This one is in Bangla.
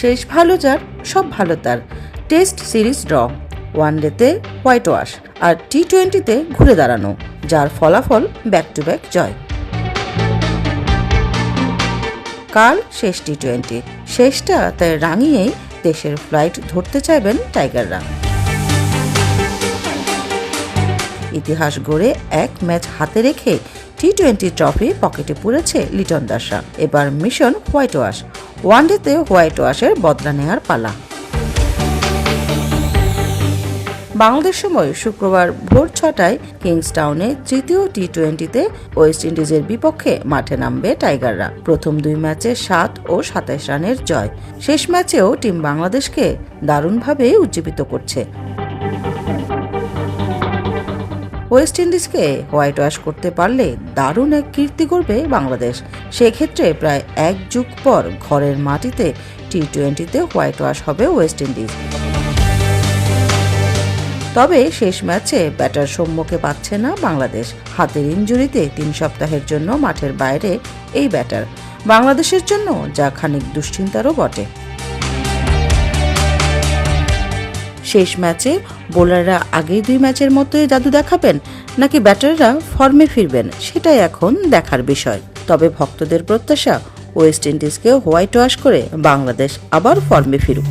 শেষ ভালো যার, সব ভালো তার। টেস্ট সিরিজ ড্র, ওয়ানডেতে হোয়াইট ওয়াশ আর টি টোয়েন্টিতে ঘুরে দাঁড়ানো, যার ফলাফল ব্যাক টু ব্যাক জয়। কাল শেষ টি টোয়েন্টি শেষটা তাই রাঙিয়েই দেশের ফ্লাইট ধরতে চাইবেন টাইগাররা ইতিহাস গড়ে এক ম্যাচ হাতে রেখে টি টোয়েন্টি ট্রফি পকেটে পুরেছে লিটন দাসরা। এবার মিশন হোয়াইট ওয়াশ ওয়ানডেতে হোয়াইট ওয়াশের বদলা নেয়ার পালা। বাংলাদেশ সময় শুক্রবার ভোর ছটায় কিংসটাউনে তৃতীয় টি টোয়েন্টিতে ওয়েস্ট ইন্ডিজের বিপক্ষে মাঠে নামবে টাইগাররা। প্রথম দুই ম্যাচে সাত ও সাতাশ রানের জয়। শেষ ম্যাচেও টিম বাংলাদেশকে দারুণভাবে উজ্জীবিত করছে। ওয়েস্ট ইন্ডিজকে হোয়াইট ওয়াশ করতে পারলে দারুণ এক কীর্তি করবে বাংলাদেশ। সেক্ষেত্রে প্রায় এক যুগ পর ঘরের মাটিতে টি টোয়েন্টিতে হোয়াইট ওয়াশ হবে ওয়েস্ট ইন্ডিজ। তবে শেষ ম্যাচে ব্যাটার সম্মুখে পাচ্ছে না বাংলাদেশ। হাতের ইঞ্জুরিতে তিন সপ্তাহের জন্য মাঠের বাইরে এই ব্যাটার। বাংলাদেশের জন্য যা খানিক দুশ্চিন্তারও বটে। শেষ ম্যাচে বোলাররা আগেই দুই ম্যাচের মতোই জাদু দেখাবেন, নাকি ব্যাটাররা ফর্মে ফিরবেন, সেটাই এখন দেখার বিষয়। তবে ভক্তদের প্রত্যাশা, ওয়েস্ট ইন্ডিজকে হোয়াইট ওয়াশ করে বাংলাদেশ আবার ফর্মে ফিরুক।